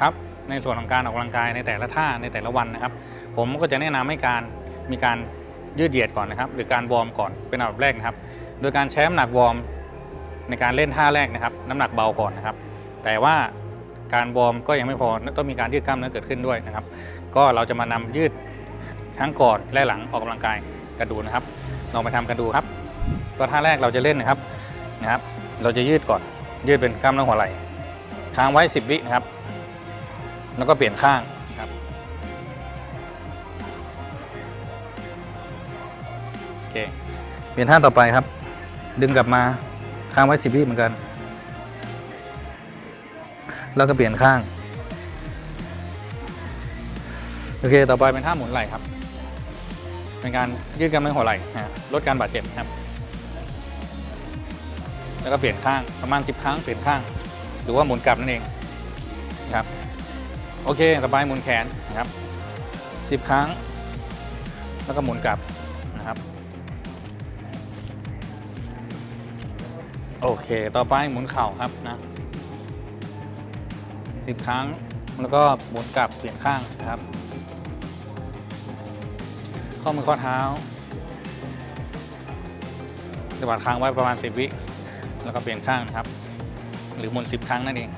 ครับในส่วนของการออกกำลังกายในแต่ละท่าในแต่ละวันนะครับ ผมก็จะแนะนำให้การมีการยืดเหยียดก่อนนะครับ หรือการวอร์มก่อนเป็นอันดับแรกนะครับ โดยการใช้น้ำหนักวอร์มในการเล่นท่าแรกนะครับ น้ำหนักเบาก่อนนะครับ แต่ว่าการวอร์มก็ยังไม่พอต้องมีการยืดกล้ามเนื้อเกิดขึ้นด้วยนะครับ ก็เราจะมานำยืดทั้งก่อนและหลังออกกำลังกายกันดูนะครับลองไปทำกันดูครับก็ท่าแรกเราจะเล่นนะครับนะครับ เราจะยืดก่อนยืดเป็นกล้ามเนื้อหัวไหล่ค้างไว้ 10 วินะครับ แล้วก็เปลี่ยนข้างนะครับโอเคเปลี่ยนท่าต่อไปครับ ดึงกลับมาค้างไว้10วิเหมือนกัน แล้วก็เปลี่ยนข้างโอเค ต่อไปเป็นท่าหมุนไหล่ครับ เป็นการยืดกล้ามเนื้อหัวไหล่นะฮะลดการบาดเจ็บนะครับ แล้วก็เปลี่ยนข้างประมาณ10ครั้งเปลี่ยนข้าง หรือว่าหมุนกลับนั่นเองนะครับ โอเคต่อไปหมุนแขนนะครับ10ครั้ง แล้วก็หมุนกลับนะครับโอเค ต่อไปหมุนเข่าครับนะ10ครั้งแล้วก็หมุนกลับเปลี่ยนข้างนะครับ ข้อมือข้อเท้าสะบัดค้างไว้ประมาณ 10 วิ แล้วก็เปลี่ยนข้างนะครับ หรือหมุน 10 ครั้งนั่นเอง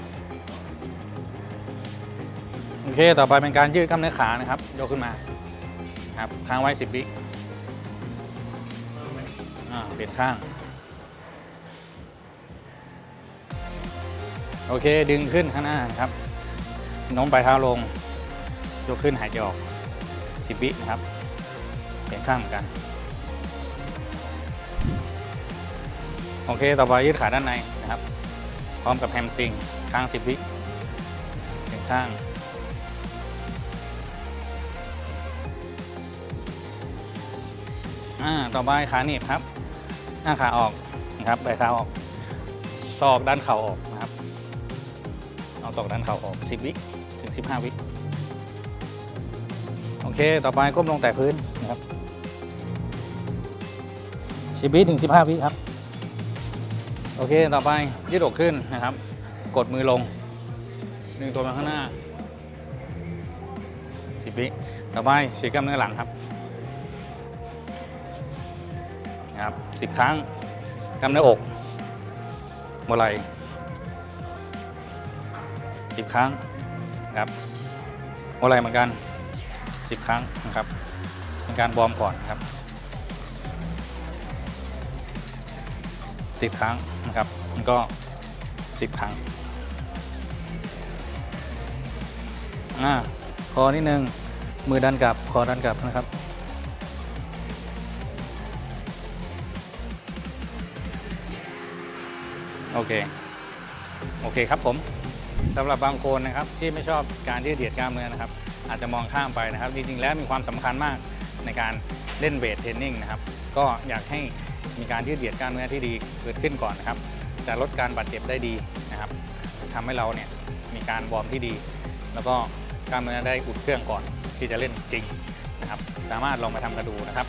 โอเค ต่อไปเป็นการยืดกล้ามเนื้อขานะครับ ยกขึ้นมาครับค้างไว้ 10 วิอ่าเปลี่ยนข้าง โอเค ดึงขึ้นข้างหน้านครับ โน้มปลายเท้าลง ยกขึ้นหายใจออก 10 วินะครับ เปลี่ยนข้างเหมือนกัน โอเค ต่อไปยืดขาด้านในนะครับ พร้อมกับแฮมสตริง ข้าง 10 วิเปลี่ยนข้าง อ่าต่อไปขาหนีบครับหน้าขาออกนะครับปลายเท้าออกศอกด้านเข่าออกนะครับเอาศอกด้านเข่าออก 10 วิถึง 15 วิโอเค ต่อไปก้มลงแต่พื้นนะครับ10วิถึง 15 วิครับ โอเค ต่อไปยืดอกขึ้นนะครับ กดมือลงดึงตัวมาข้างหน้า 10 วิ ต่อไปฉีกกล้ามเนื้อหลังครับ นะครับ10ครั้งกล้ามเนื้ออกหัวไหล่10ครั้งนะครับหัวไหล่เหมือนกัน10ครั้งนะครับเป็นการวอร์มก่อนนะครับ10ครั้งนะครับมันก็10ครั้งอ่าคอนิดนึงมือดันกลับคอดันกลับนะครับ โอเค โอเคครับผมสำหรับบางคนนะครับที่ไม่ชอบการยืดเหยียดกล้ามเนื้อนะครับ อาจจะมองข้ามไปนะครับ จริงๆแล้วมีความสำคัญมากในการเล่นเวทเทรนนิ่งนะครับ ก็อยากให้มีการยืดเหยียดกล้ามเนื้อที่ดีเกิดขึ้นก่อนนะครับ จะลดการบาดเจ็บได้ดีนะครับทำให้เราเนี่ยมีการวอร์มที่ดี แล้วก็กล้ามเนื้อได้อุ่นเครื่องก่อนที่จะเล่นจริงนะครับ สามารถลองมาทำกันดูนะครับ